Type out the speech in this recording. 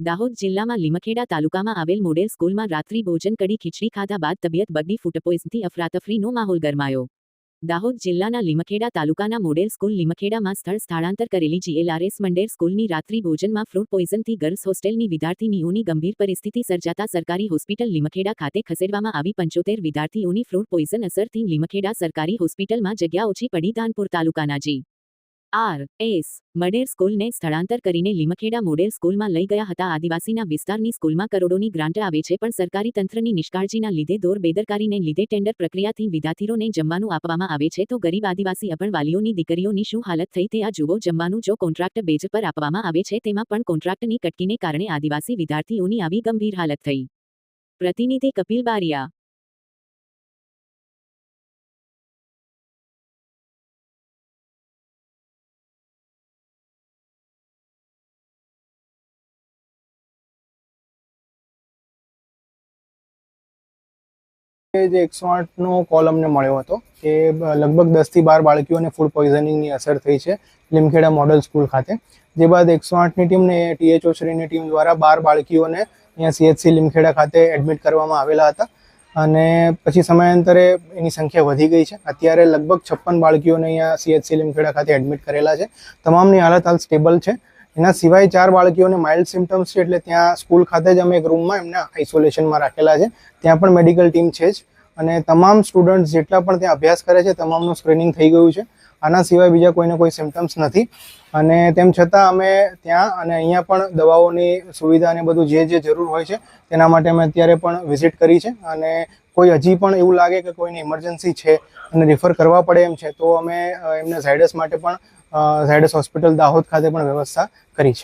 દાહોદ જિલ્લામાં લીમખેડા તાલુકામાં આવેલ મોડેલ સ્કૂલમાં રાત્રિ ભોજન કડી ખીચડી ખાધા બાદ તબિયત બગડી ફૂડ પોઈઝનથી અફરાતફરીનો માહોલ ગરમાયો. દાહોદ જિલ્લાના લીમખેડા તાલુકાના મોડેલ સ્કૂલ લીમખેડામાં સ્થળ સ્થળાંતર કરેલી જીએલઆરએસ મંડેર સ્કૂલની રાત્રિ ભોજનમાં ફ્રૂટ પોઈઝનથી ગર્લ્સ હોસ્ટેલની વિદ્યાર્થીનીઓની ગંભીર પરિસ્થિતિ સર્જાતા સરકારી હોસ્પિટલ લીમખેડા ખાતે ખસેડવામાં આવી પંચોતેર વિદ્યાર્થીઓની ફ્રૂટ પોઈઝન અસરથી લીમખેડા સરકારી હોસ્પિટલમાં જગ્યા ઓછી પડી દાનપુર તાલુકાના જી. આર. એસ. મડેર સ્કૂલને સ્થળાંતર કરીને લીમખેડા મોડેલ સ્કૂલમાં લઈ ગયા હતા. આદિવાસીના વિસ્તારની સ્કૂલમાં કરોડોની ગ્રાન્ટ આવે છે, પણ સરકારી તંત્રની નિષ્કાળજીના લીધે દોર બેદરકારીને લીધે ટેન્ડર પ્રક્રિયાથી વિદ્યાર્થીઓને જમવાનું આપવામાં આવે છે. તો ગરીબ આદિવાસી અપણ વાલીઓની દીકરીઓની શું હાલત થઈ તે આ જુઓ. જમવાનું જો કોન્ટ્રાક્ટ બેજ પર આપવામાં આવે છે, તેમાં પણ કોન્ટ્રાક્ટની કટકીને કારણે આદિવાસી વિદ્યાર્થીઓની આવી ગંભીર હાલત થઈ. પ્રતિનિધિ કપિલ બારિયા જે એકસો આઠનો કોલ અમને મળ્યો હતો કે લગભગ દસથી બાર બાળકીઓને ફૂડ પોઈઝનિંગની અસર થઈ છે લીમખેડા મોડલ સ્કૂલ ખાતે. જે બાદ એકસો આઠની ટીમ ને ટીએચઓ શ્રીની ટીમ દ્વારા બાર બાળકીઓને અહીંયા સીએચસી લીમખેડા ખાતે એડમિટ કરવામાં આવેલા હતા. અને પછી સમયાંતરે એની સંખ્યા વધી ગઈ છે. અત્યારે લગભગ છપ્પન બાળકીઓને અહીંયા સીએચસી લીમખેડા ખાતે એડમિટ કરેલા છે. તમામની હાલત હાલ સ્ટેબલ છે. એના સિવાય ચાર બાળકીઓને માઇલ્ડ સિમ્ટમ્સ છે એટલે ત્યાં સ્કૂલ ખાતે જ અમે એક રૂમમાં એમને આઇસોલેશનમાં રાખેલા છે. ત્યાં પણ મેડિકલ ટીમ છે જ. અને તમામ સ્ટુડન્ટ્સ જેટલા પણ ત્યાં અભ્યાસ કરે છે, તમામનું સ્ક્રીનિંગ થઈ ગયું છે. આના સિવાય બીજા કોઈને કોઈ સિમ્ટમ્સ નથી. અને તેમ છતાં અમે ત્યાં અને અહીંયા પણ દવાઓની સુવિધા અને બધું જે જે જરૂર હોય છે, તેના માટે અમે અત્યારે પણ વિઝિટ કરી છે. અને કોઈ હજી પણ એવું લાગે કે કોઈને ઇમરજન્સી છે અને રિફર કરવા પડે એમ છે, તો અમે એમને ઝાયડસ માટે પણ ઝાયડસ હોસ્પિટલ દાહોદ ખાતે પણ વ્યવસ્થા કરી છે.